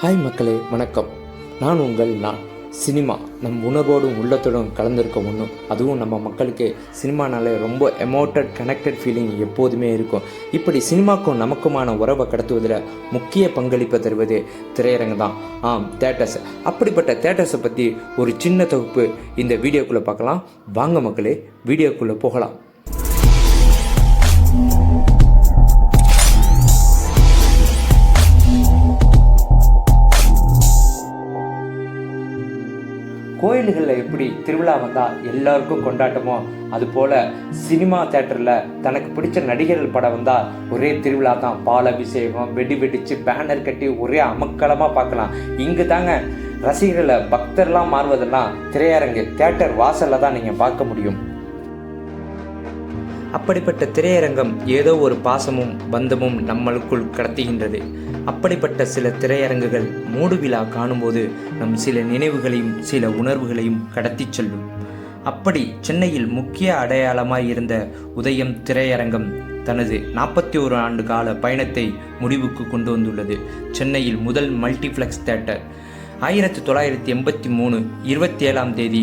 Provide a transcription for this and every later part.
Hi மக்களே வணக்கம். நான் உங்கள் நான் சினிமா. நம் உணர்வோடும் உள்ளத்தோடும் கலந்திருக்க ஒன்றும் அதுவும் நம்ம மக்களுக்கு சினிமானாலே ரொம்ப எமோட்டட் கனெக்டட் ஃபீலிங் எப்போதுமே இருக்கும். இப்படி சினிமாக்கும் நமக்குமான உறவை கடத்துவதில் முக்கிய பங்களிப்பை தருவது திரையரங்கு தான். ஆம் தேட்டர்ஸ் அப்படிப்பட்ட தேட்டர்ஸை பற்றி ஒரு சின்ன தொகுப்பு இந்த வீடியோக்குள்ளே பார்க்கலாம். வாங்க மக்களே வீடியோக்குள்ளே போகலாம். கோயில்களில் எப்படி திருவிழா வந்தால் எல்லாருக்கும் கொண்டாட்டமோ அதுபோல் சினிமா தேட்டரில் தனக்கு பிடிச்ச நடிகர்கள் படம் வந்தால் ஒரே திருவிழா தான். பால் அபிஷேகம் வெடி வெடிச்சு பேனர் கட்டி ஒரே அமக்கலமாக பார்க்கலாம். இங்கு தாங்க ரசிகர்களை பக்தர்லாம் மாறுவதெல்லாம் திரையரங்கு தேட்டர் வாசலில் தான் நீங்கள் பார்க்க முடியும். அப்படிப்பட்ட திரையரங்கம் ஏதோ ஒரு பாசமும் பந்தமும் நம்மளுக்குள் கடத்துகின்றது. அப்படிப்பட்ட சில திரையரங்குகள் மூடு விழா காணும்போது நம் சில நினைவுகளையும் சில உணர்வுகளையும் கடத்திச் செல்லும். அப்படி சென்னையில் முக்கிய அடையாளமாய் இருந்த உதயம் திரையரங்கம் தனது நாற்பத்தி ஒரு ஆண்டு கால பயணத்தை முடிவுக்கு கொண்டு வந்துள்ளது. சென்னையில் முதல் மல்டிப்ளெக்ஸ் தேட்டர் ஆயிரத்தி தொள்ளாயிரத்தி எண்பத்தி மூணு இருபத்தி ஏழாம் தேதி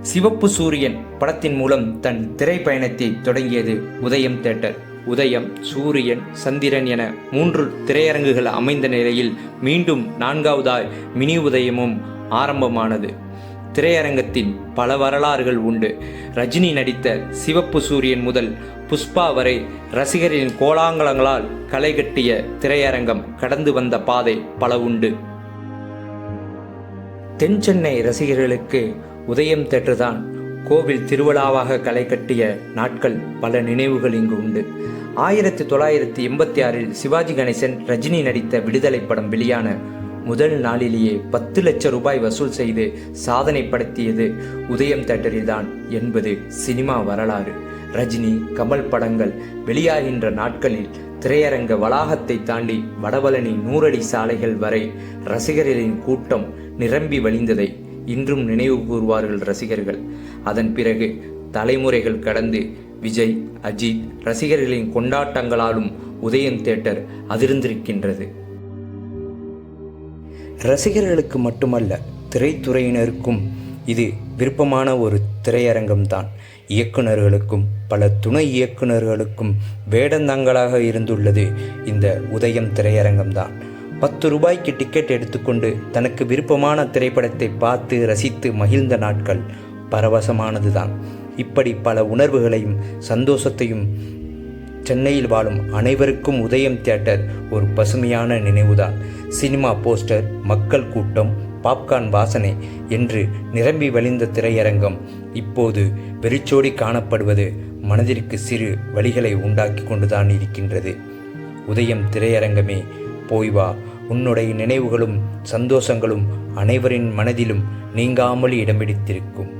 சிவப்பு சூரியன் படத்தின் மூலம் தன் திரைப்பயணத்தை தொடங்கியது உதயம் தேட்டர் உதயம் சூரியன் சந்திரன் என மூன்று திரையரங்குகள் அமைந்த நிலையில் மீண்டும் நான்காவதாய் மினி உதயமும் ஆரம்பமானது. திரையரங்கத்தின் பல வரலாறுகள் உண்டு. ரஜினி நடித்த சிவப்பு சூரியன் முதல் புஷ்பா வரை ரசிகரின் கோலாங்கலங்களால் களை கட்டிய திரையரங்கம் கடந்து வந்த பாதை பல உண்டு. தென் சென்னை ரசிகர்களுக்கு உதயம் தேட்டர்தான் கோவில் திருவிழாவாக களை கட்டிய நாட்கள் பல நினைவுகள் இங்கு உண்டு. ஆயிரத்தி தொள்ளாயிரத்தி எண்பத்தி ஆறில் சிவாஜி கணேசன் ரஜினி நடித்த விடுதலை படம் வெளியான முதல் நாளிலேயே பத்து லட்சம் ரூபாய் வசூல் செய்து சாதனை படுத்தியது உதயம் தேட்டரில்தான் என்பது சினிமா வரலாறு. ரஜினி கமல் படங்கள் வெளியாகின்ற நாட்களில் திரையரங்க வளாகத்தை தாண்டி வடபழனி நூறடி சாலைகள் வரை ரசிகர்களின் கூட்டம் நிரம்பி வழிந்ததை இன்றும் நினைவு கூறுவார்கள் ரசிகர்கள். அதன் பிறகு தலைமுறைகள் கடந்து விஜய் அஜித் ரசிகர்களின் கொண்டாட்டங்களாலும் உதயம் தேட்டர் அதிர்ந்திருக்கின்றது. ரசிகர்களுக்கு மட்டுமல்ல திரைத்துறையினருக்கும் இது விருப்பமான ஒரு திரையரங்கம்தான். இயக்குநர்களுக்கும் பல துணை இயக்குநர்களுக்கும் வேடந்தாங்களாக இருந்துள்ளது இந்த உதயம் திரையரங்கம்தான். பத்து ரூபாய்க்கு டிக்கெட் எடுத்துக்கொண்டு தனக்கு விருப்பமான திரைப்படத்தை பார்த்து ரசித்து மகிழ்ந்த நாட்கள் பரவசமானதுதான். இப்படி பல உணர்வுகளையும் சந்தோஷத்தையும் சென்னையில் வாழும் அனைவருக்கும் உதயம் தியேட்டர் ஒரு பசுமையான நினைவுதான். சினிமா போஸ்டர் மக்கள் கூட்டம் பாப்கார்ன் வாசனை என்று நிரம்பி வழிந்த திரையரங்கம் இப்போது வெறிச்சோடி காணப்படுவது மனதிற்கு சிறு வழிகளை உண்டாக்கி கொண்டுதான் இருக்கின்றது. உதயம் திரையரங்கமே போய் வா. உன்னுடைய நினைவுகளும் சந்தோஷங்களும் அனைவரின் மனதிலும் நீங்காமல் இடம்பிடித்திருக்கும்